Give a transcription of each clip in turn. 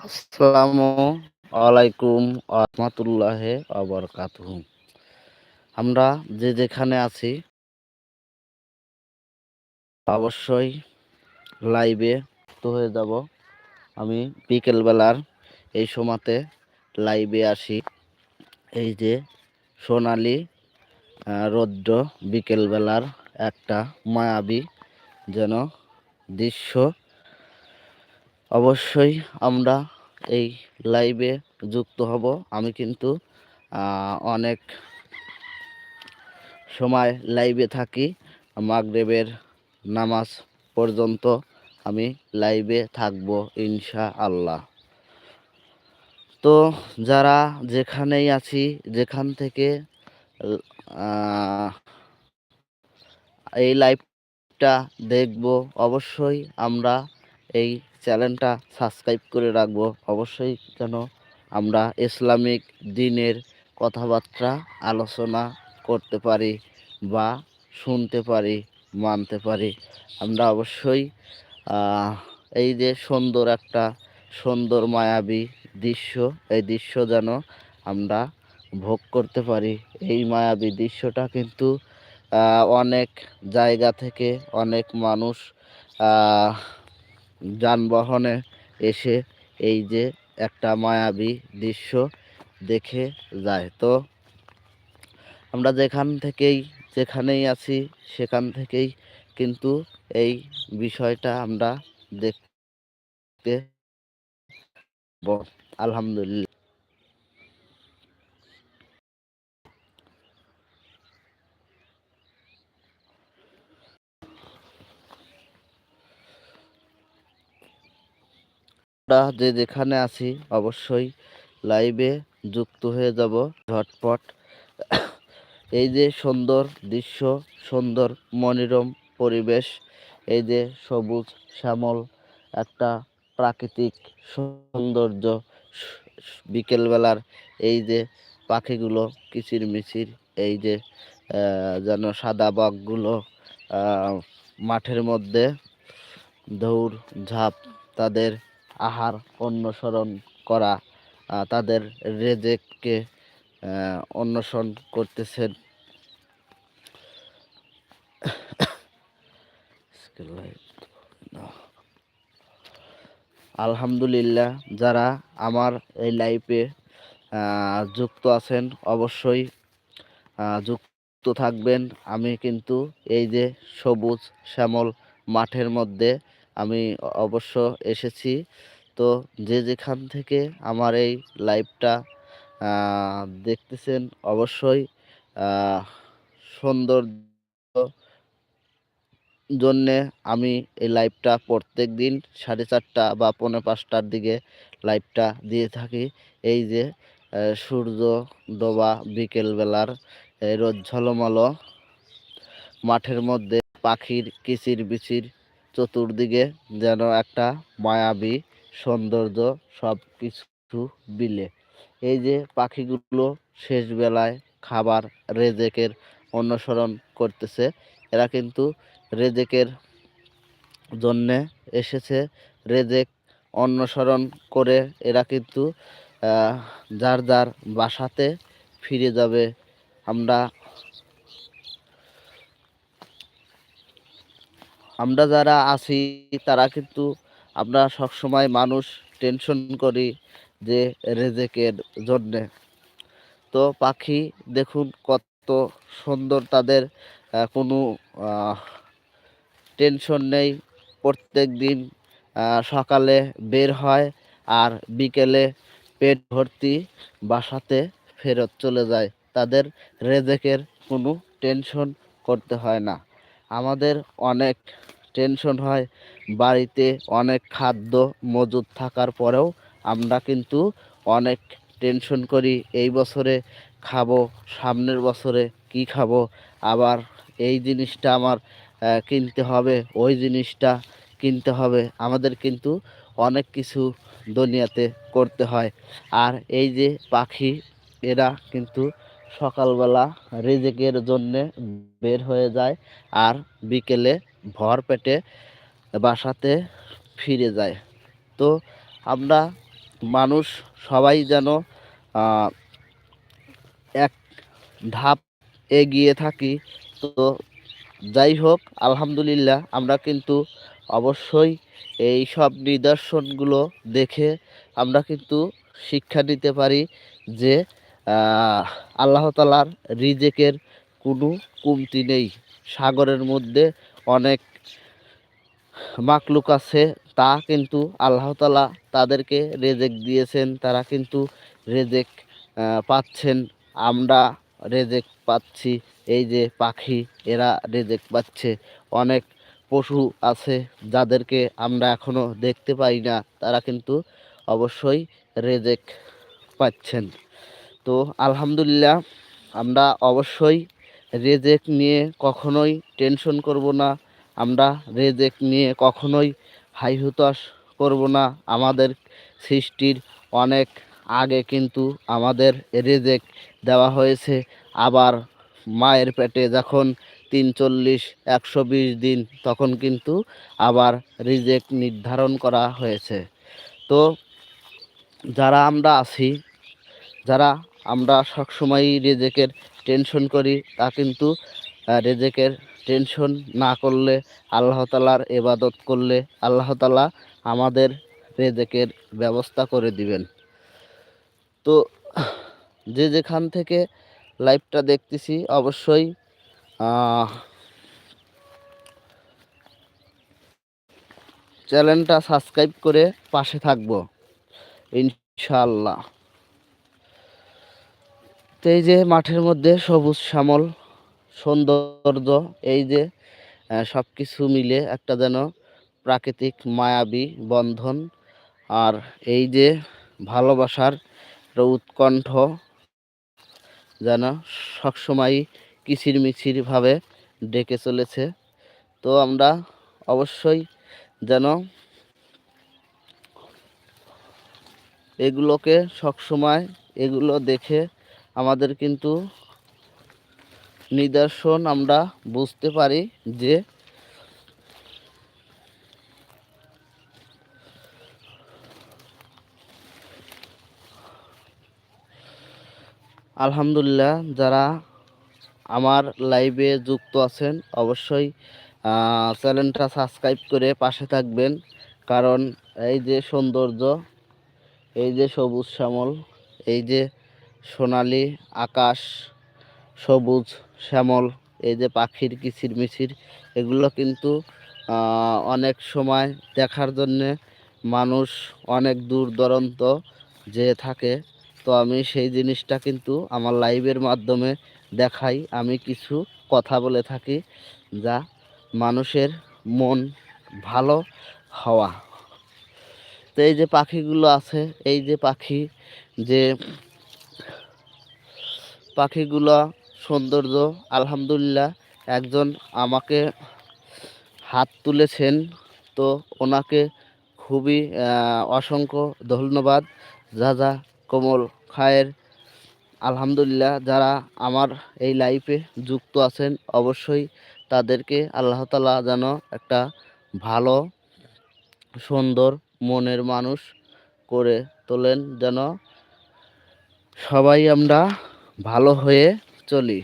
আসসালামু আলাইকুম আহমতুল্লাহ আবরকাতুহ আমরা যে যেখানে আছি, অবশ্যই লাইভে তো হয়ে যাব। আমি বিকেলবেলার এই সময়তে লাইভে আসি। এই যে সোনালি রৌদ্র বিকেলবেলার একটা মায়াবী যেন দৃশ্য অবশ্যই আমরা এই লাইভে যুক্ত হব। আমি কিন্তু অনেক সময় লাইভে থাকি। মাগরেবের নামাজ পর্যন্ত আমি লাইভে থাকব ইনশা আল্লাহ তো যারা যেখানেই আছি, যেখান থেকে এই লাইভটা দেখব, অবশ্যই আমরা এই চ্যানেলটা সাবস্ক্রাইব করে রাখব। অবশ্যই যেন আমরা ইসলামিক দিনের কথাবার্তা আলোচনা করতে পারি বা শুনতে পারি, মানতে পারি। আমরা অবশ্যই এই যে সুন্দর একটা সুন্দর মায়াবী দৃশ্য, এই দৃশ্য যেন আমরা ভোগ করতে পারি। এই মায়াবী দৃশ্যটা কিন্তু অনেক জায়গা থেকে অনেক মানুষ যানবাহনে এসে এই যে একটা মায়াবী দৃশ্য দেখে যায়। তো আমরা যেখান থেকেই, যেখানেই আছি, সেখান থেকেই কিন্তু এই বিষয়টা আমরা দেখতে আলহামদুলিল্লাহ। আমরা যে যেখানে আছি, অবশ্যই লাইভে যুক্ত হয়ে যাব ঝটপট। এই যে সুন্দর দৃশ্য, সুন্দর মনোরম পরিবেশ, এই যে সবুজ শ্যামল একটা প্রাকৃতিক সৌন্দর্য বিকেলবেলার এই যে পাখিগুলো কিচির মিচির এই যে যেন সাদা বাঘগুলো মাঠের মধ্যে দৌড় ঝাঁপ তাদের আহার, অনুসরণ করা তাদের রেজেককে অন্বেষণ করতেছেন। আলহামদুলিল্লাহ, যারা আমার এই লাইফে যুক্ত আছেন, অবশ্যই যুক্ত থাকবেন। আমি কিন্তু এই যে সবুজ শ্যামল মাঠের মধ্যে আমি অবশ্য এসেছি। তো যে যেখান থেকে আমার এই লাইভটা দেখতেছেন অবশ্যই সুন্দর জন্যে আমি এই লাইভটা প্রত্যেক দিন সাড়ে চারটা বা পৌনে পাঁচটার দিকে লাইভটা দিয়ে থাকি। এই যে সূর্য ডোবা বিকেলবেলার রোদ ঝলমলো, মাঠের মধ্যে পাখির কিচির বিচির চতুর্দিকে যেন একটা মায়াবী সৌন্দর্য সব কিছু বিলে। এই যে পাখিগুলো শেষ বেলায় খাবার রেজেকের অনুসরণ করতেছে, এরা কিন্তু রেজেকের জন্যে এসেছে। রেজেক অনুসরণ করে এরা কিন্তু যার যার বাসাতে ফিরে যাবে। আমরা আমরা যারা আছি, তারা কিন্তু আমরা সবসময় মানুষ টেনশন করি যে রেজেকের জন্যে। তো পাখি দেখুন কত সুন্দর তাদের কোনো টেনশন নেই। প্রত্যেক দিন সকালে বের হয় আর বিকেলে পেট ভর্তি বাসাতে ফেরত চলে যায়। তাদের রেজেকের কোনো টেনশন করতে হয় না। আমাদের অনেক টেনশন হয়। বাড়িতে অনেক খাদ্য মজুদ থাকার পরেও আমরা কিন্তু অনেক টেনশন করি, এই বছরে খাব, সামনের বছরে কি খাব? আবার এই জিনিসটা আমার কিনতে হবে, ওই জিনিসটা কিনতে হবে। আমাদের কিন্তু অনেক কিছু দুনিয়াতে করতে হয়। আর এই যে পাখি, এরা কিন্তু সকালবেলা রেজেকের জন্যে বের হয়ে যায়। আর বিকেলে ভর পেটে বাসাতে ফিরে যায়। তো আমরা মানুষ সবাই যেন এক ধাপ এগিয়ে থাকি। তো যাই হোক আলহামদুলিল্লাহ আমরা কিন্তু অবশ্যই এই সব নিদর্শনগুলো দেখে আমরা কিন্তু শিক্ষা নিতে পারি যে আহ, আল্লাহ তালার রিজেকের কোনো কমতি নেই। সাগরের মধ্যে অনেক মাকলুক আছে, তা কিন্তু আল্লাহ তালা তাদেরকে রেজেক দিয়েছেন। তারা কিন্তু রেজেক পাচ্ছেন। আমরা রেজেক পাচ্ছি। এই যে পাখি, এরা রেজেক পাচ্ছে। অনেক পশু আছে যাদেরকে আমরা এখনও দেখতে পাই না। তারা কিন্তু অবশ্যই রেজেক পাচ্ছেন। তো আলহামদুলিল্লাহ, আমরা অবশ্যই রেজেক নিয়ে কখনোই টেনশন করব না। আমরা রেজেক নিয়ে কখনোই হাই হুতাশ করব না। আমাদের সৃষ্টির অনেক আগে কিন্তু আমাদের রেজেক দেওয়া হয়েছে। আবার মায়ের পেটে যখন তিন চল্লিশ, একশো বিশ দিন, তখন কিন্তু আবার রিজেক নির্ধারণ করা হয়েছে। তো যারা আমরা আছি, যারা আমরা সবসময়ই রেজেকের টেনশন করি, তা কিন্তু রেজেকের টেনশন না করলে, আল্লাহ তালার এবাদত করলে আল্লাহ তালা আমাদের রেজেকের ব্যবস্থা করে দিবেন। তো, যে যেখান থেকে লাইভটা দেখতেছি, অবশ্যই চ্যানেলটা সাবস্ক্রাইব করে পাশে থাকব, ইনশাআল্লাহ। তো এই যে মাঠের মধ্যে সবুজ শ্যামল, সৌন্দর্য, এই যে সব কিছু মিলে একটা যেন প্রাকৃতিক মায়াবী বন্ধন। আর এই যে ভালোবাসার উৎকণ্ঠ যেন সবসময় কিচির মিচিরভাবে ডেকে চলেছে। তো আমরা অবশ্যই যেন এগুলোকে সবসময় এগুলো দেখে আমাদের কিন্তু নিদর্শন আমরা বুঝতে পারি যে আলহামদুলিল্লাহ যারা আমার লাইভে যুক্ত আছেন, অবশ্যই চ্যানেলটা সাবস্ক্রাইব করে পাশে থাকবেন। কারণ এই যে সৌন্দর্য, এই যে সবুজ শ্যামল, এই যে সোনালি, আকাশ, সবুজ, শ্যামল, এই যে পাখির কিচির মিচির এগুলো কিন্তু অনেক সময় দেখার জন্যে মানুষ অনেক দূর দূরান্ত যেয়ে থাকে। তো আমি সেই জিনিসটা কিন্তু আমার লাইভের মাধ্যমে দেখাই। আমি কিছু কথা বলে থাকি যা মানুষের মন ভালো হওয়া। তো এই যে পাখিগুলো আছে, এই যে পাখি যে পাখিগুলো সৌন্দর্য, আলহামদুলিল্লাহ। একজন আমাকে হাত তুলেছেন, তো ওনাকে খুবই অসংখ্য ধন্যবাদ। যা যা কোমল খায়ের, আলহামদুলিল্লাহ, যারা আমার এই লাইফে যুক্ত আছেন, অবশ্যই তাদেরকে আল্লাহ তালা যেন একটা ভালো, সুন্দর মনের মানুষ করে তোলেন, যেন সবাই আমরা ভালো হয়ে চলি।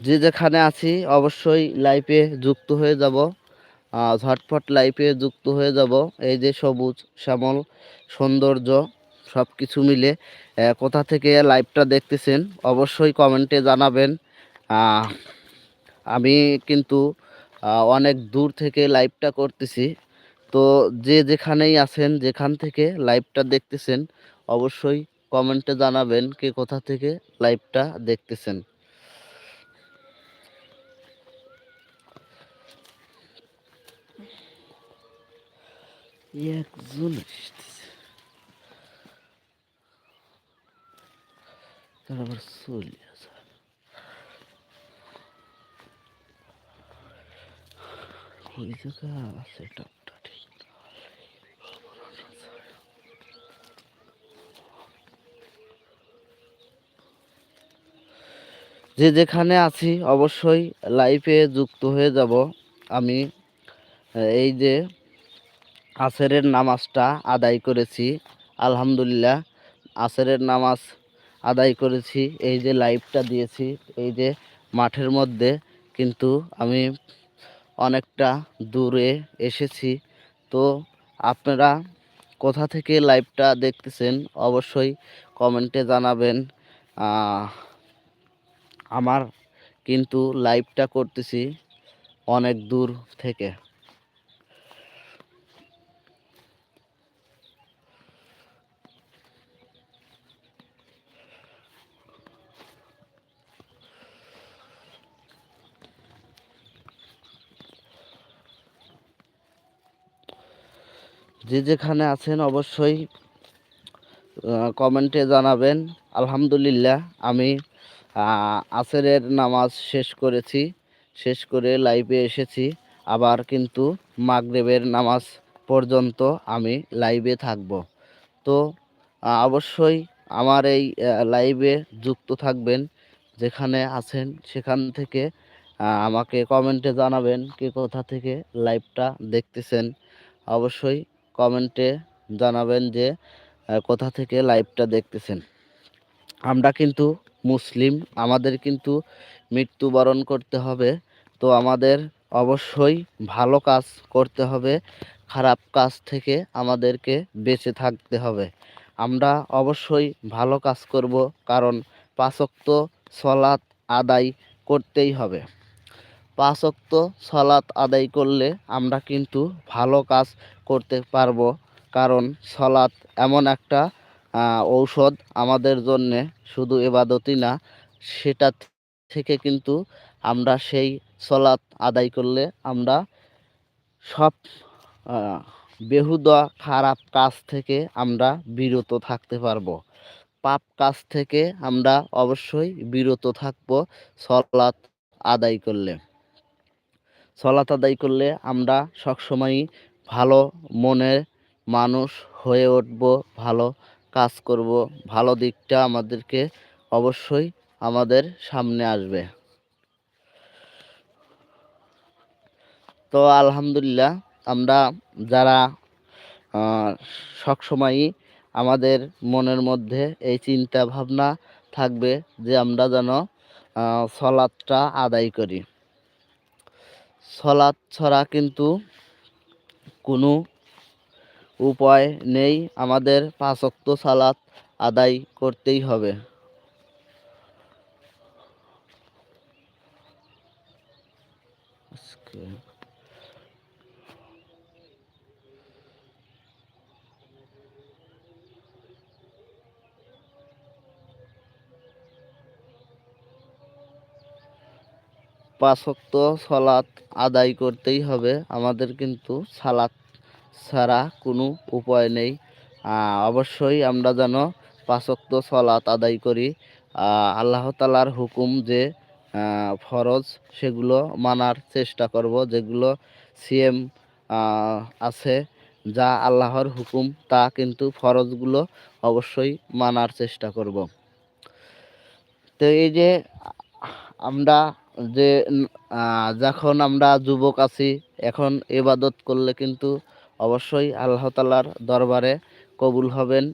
যে যেখানে আছি, অবশ্যই লাইফে যুক্ত হয়ে যাব। ঝটফট লাইফে যুক্ত হয়ে যাব। এই যে সবুজ, শ্যামল, সৌন্দর্য সব কিছু মিলে কোথা থেকে লাইভটা দেখতেছেন, অবশ্যই কমেন্টে জানাবেন। আমি কিন্তু অনেক দূর থেকে লাইভটা করতেছি। তো যে যেখানেই আছেন, যেখান থেকে লাইভটা দেখতেছেন, অবশ্যই কমেন্টে জানাবেন কে কোথা থেকে লাইভটা দেখতেছেন। একজন আবার আছে যে যেখানে আছি, অবশ্যই লাইফে যুক্ত হয়ে যাব। আমি এই যে আসরের নামাজটা আদায় করেছি, আলহামদুলিল্লাহ, আসরের নামাজ আদায় করেছি, এই যে লাইভটা দিয়েছি, এই যে মাঠের মধ্যে, কিন্তু আমি অনেকটা দূরে এসেছি। তো আপনারা কোথা থেকে লাইভটা দেখতেছেন, অবশ্যই কমেন্টে জানাবেন। আমার কিন্তু লাইভটা করতেছি অনেক দূর থেকে। যে যেখানে আছেন অবশ্যই কমেন্টে জানাবেন। আলহামদুলিল্লাহ, আমি আসরের নামাজ শেষ করেছি, শেষ করে লাইভে এসেছি। আবার কিন্তু মাগরেবের নামাজ পর্যন্ত আমি লাইভে থাকব। তো অবশ্যই আমার এই লাইভে যুক্ত থাকবেন, যেখানে আছেন সেখান থেকে আমাকে কমেন্টে জানাবেন কে কোথা থেকে লাইভটা দেখতেছেন। অবশ্যই কমেন্টে জানাবেন যে কোথা থেকে লাইভটা দেখতেছেন। আমরা কিন্তু মুসলিম, আমাদের কিন্তু মৃত্যুবরণ করতে হবে। তো আমাদের অবশ্যই ভালো কাজ করতে হবে, খারাপ কাজ থেকে আমাদেরকে বেঁচে থাকতে হবে। আমরা অবশ্যই ভালো কাজ করব, কারণ পাঁচক্ত সলাৎ আদায় করতেই হবে। পাঁচক্ত সলাৎ আদায় করলে আমরা কিন্তু ভালো কাজ করতে পারব, কারণ সলাৎ এমন একটা ঔষধ আমাদের জন্যে শুধু এবাদতই না, সেটা থেকে কিন্তু আমরা সেই সলাৎ আদায় করলে আমরা সব বেহুদা খারাপ কাজ থেকে আমরা বিরত থাকতে পারব। পাপ কাজ থেকে আমরা অবশ্যই বিরত থাকব সলাৎ আদায় করলে। সলাৎ আদায় করলে আমরা সবসময়ই ভালো মনের মানুষ হয়ে উঠব, ভালো কাজ করব। ভালো দিকটা আমাদেরকে অবশ্যই আমাদের সামনে আসবে। তো আলহামদুলিল্লাহ আমরা যারা সবসময়ই আমাদের মনের মধ্যে এই চিন্তা ভাবনা থাকবে যে আমরা যেন সলাদটা আদায় করি। সলাদ ছড়া কিন্তু কোনো উপায় নেই আমাদের পাঁচক্ত সালাত আদায় করতেই হবে। পাঁচক্ত সলাৎ আদায় করতেই হবে। আমাদের কিন্তু সালাত ছাড়া কোনো উপায় নেই। অবশ্যই আমরা যেন পাঁচক্ত সলাৎ আদায় করি। আল্লাহ তালার হুকুম যে ফরজ সেগুলো মানার চেষ্টা করব, যেগুলো সিএম আছে, যা আল্লাহর হুকুম, তা কিন্তু ফরজগুলো অবশ্যই মানার চেষ্টা করব। তো এই যে, আমরা যে যখন আমরা যুবক আছি, এখন এবাদত করলে কিন্তু অবশ্যই আল্লাহ তালার দরবারে কবুল হবেন।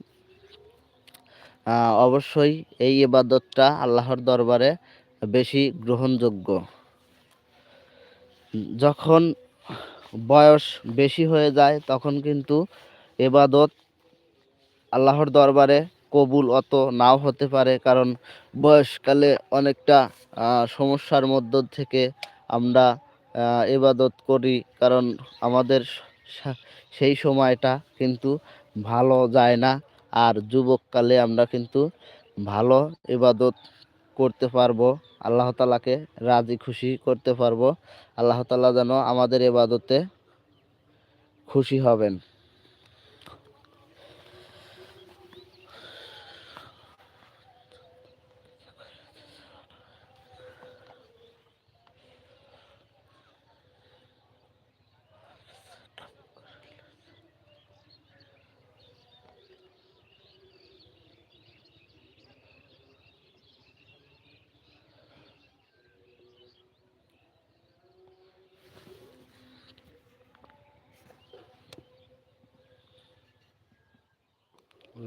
অবশ্যই এই এবাদতটা আল্লাহর দরবারে বেশি গ্রহণযোগ্য। যখন বয়স বেশি হয়ে যায়, তখন কিন্তু এবাদত আল্লাহর দরবারে কবুল অত নাও হতে পারে, কারণ বয়সকালে অনেকটা সমস্যার মধ্য থেকে আমরা এবাদত করি। কারণ আমাদের সেই সময়টা কিন্তু ভালো যায় না। আর যুবককালে আমরা কিন্তু ভালো ইবাদত করতে পারব, আল্লাহ তালাকে রাজি খুশি করতে পারব। আল্লাহ তালা যেন আমাদের এবাদতে খুশি হবেন।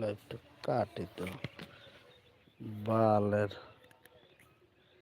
লাইভটা কাটি বালের